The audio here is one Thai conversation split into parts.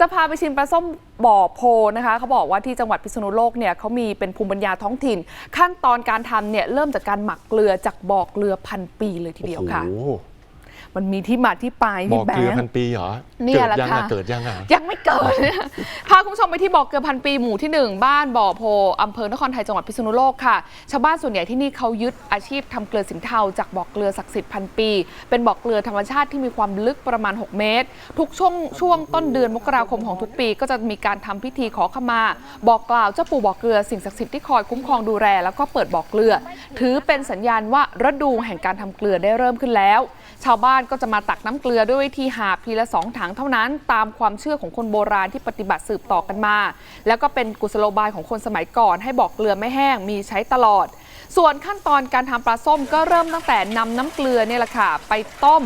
จะพาไปชิมปลาส้มบ่อโพนะคะเขาบอกว่าที่จังหวัดพิษณุโลกเนี่ยเขามีเป็นภูมิปัญญาท้องถิ่น ขั้นตอนการทำเนี่ยเริ่มจากการหมักเกลือจากบ่อเกลือพันปีเลยทีเดียวค่ะ มันมีที่มาที่ไปบ่พี่อแบเกลืองค์พันปีเหรอเนี่เกิยดแหละยังค่ะ อะเกิดยังอะ ยังไม่เกิด พาคุณผู้ชมไปที่บ่อเกลือพันปีหมู่ที่1บ้านบ่อโพอำเภอนครไทยจังหวัดพิษณุโลกค่ะ ชาวบ้านส่วนใหญ่ที่นี่เขายึดอาชีพทำเกลือสินเทาจากบ่อเกลือศักดิ์สิทธิ์พันปี เป็นบ่อเกลือธรรมชาติที่มีความลึกประมาณ 6 เมตร ทุกช่วงช่วงต้นเดือนมกราคมของทุกปี ก็จะมีการทำพิธีขอขมา บอกกล่าวเจ้าปู่บ่อเกลือสิ่งศักดิ์สิทธิ์ที่คอยคุ้มครองดูแลแล้วก็เปิดบ่อเกลือ ถือเป็นสัญญาณว่าฤดูแห่งการทำเกลือได้เริ่มขึ้นแล้ว ชาวบ้านก็จะมาตักน้ำเกลือด้วยวิธีหาบทีละสองถังเท่านั้น ตามความเชื่อของคนโบราณที่ปฏิบัติสืบต่อกันมา แล้วก็เป็นกุศโลบายของคนสมัยก่อน ให้บอกเกลือไม่แห้งมีใช้ตลอด ส่วนขั้นตอนการทำปลาส้มก็เริ่มตั้งแต่นำน้ำเกลือเนี่ยแหละค่ะไปต้ม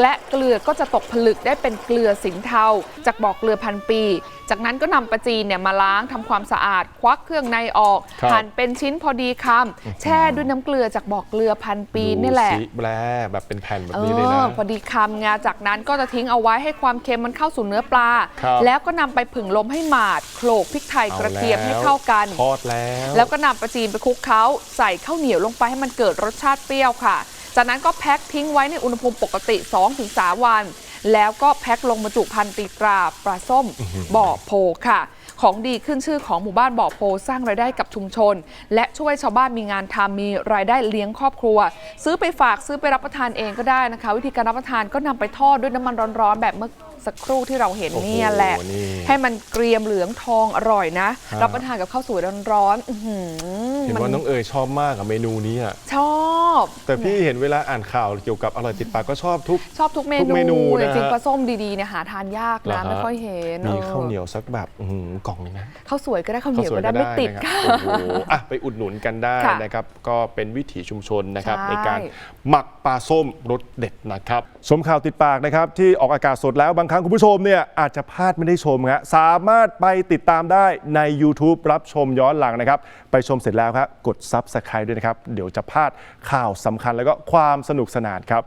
และเกลือก็จะตกผลึกได้เป็นเกลือสินเทา จากบ่อเกลือพันปี จากนั้นก็นำปลาจีนเนี่ยมาล้างทำความสะอาด ควักเครื่องในออกครับหั่นเป็นชิ้นพอดีคำแช่ด้วยน้ำเกลือจากบ่อเกลือพันปีนี่แหละ ดูสิแบลแบบเป็นแผ่นแบบเอนี้เลยนะอพอดีคำงาจากนั้นก็จะทิ้งเอาไว้ให้ความเค็มมันเข้าสู่เนื้อปลา ครับแล้วก็นำไปผึ่งลมให้หมาด โขลกพริกไทยกระเทียมให้เข้ากัน ทอดแล้ว แล้วก็นำปลาจีนไปคลุกเคล้าใส่ข้าวเหนียวลงไปให้มันเกิดรสชาติเปรี้ยวค่ะ จากนั้นก็แพ็คทิ้งไว้ในอุณหภูมิปกติ 2-3 วัน แล้วก็แพ็คลงบรรจุภัณฑ์ตีตราปลาส้มบ่อโพค่ะ ของดีขึ้นชื่อของหมู่บ้านบ่อโพสร้างรายได้กับชุมชน และช่วยชาวบ้านมีงานทำมีรายได้เลี้ยงครอบครัว ซื้อไปฝากซื้อไปรับประทานเองก็ได้นะคะ วิธีการรับประทานก็นำไปทอดด้วยน้ำมันร้อนๆแบบเมื่อ สักครู่ที่เราเห็นโอ้โหเนี่ยแหละนี่ให้มันเกรียมเหลืองทองอร่อยนะฮะรับประทานกับข้าวสวยร้อนๆอื้อหือเห็นมัว่าน้องเอ๋ยชอบมากกับเมนูนี้อะชอบ แต่พี่เห็นเวลาอ่านข่าวเกี่ยวกับอร่อยติดปากก็ชอบทุก ชอบทุกเมทุกเมนูนูนะฮะจริงๆปลาส้มดีๆเนี่ยหาทานยากเหรอนะฮะไม่ค่อยเห็นมีออข้าวเหนียวสักแบบอื้อหือกล่องนึงนะข้าวสวยก็ได้ข้าวเหนียวก็ได้ข้าวสไม่ติดนะค่ะโอ้โหอะไปอุดหนุนกันได้ค่ะนะครับ ก็เป็นวิถีชุมชนนะครับใช่ในการหมักปลาส้มรสเด็ดนะครับชมข่าวติดปากนะครับที่ออกอากาศสดแล้วบางครั้งคุณผู้ชมเนี่ยอาจจะพลาดไม่ได้ชมฮะสามารถไปติดตามได้ใน YouTube รับชมย้อนหลังนะครับ ไปชมเสร็จแล้วครับกด Subscribe ด้วยนะครับ เดี๋ยวจะพลาดข่าวสำคัญแล้วก็ความสนุกสนานครับ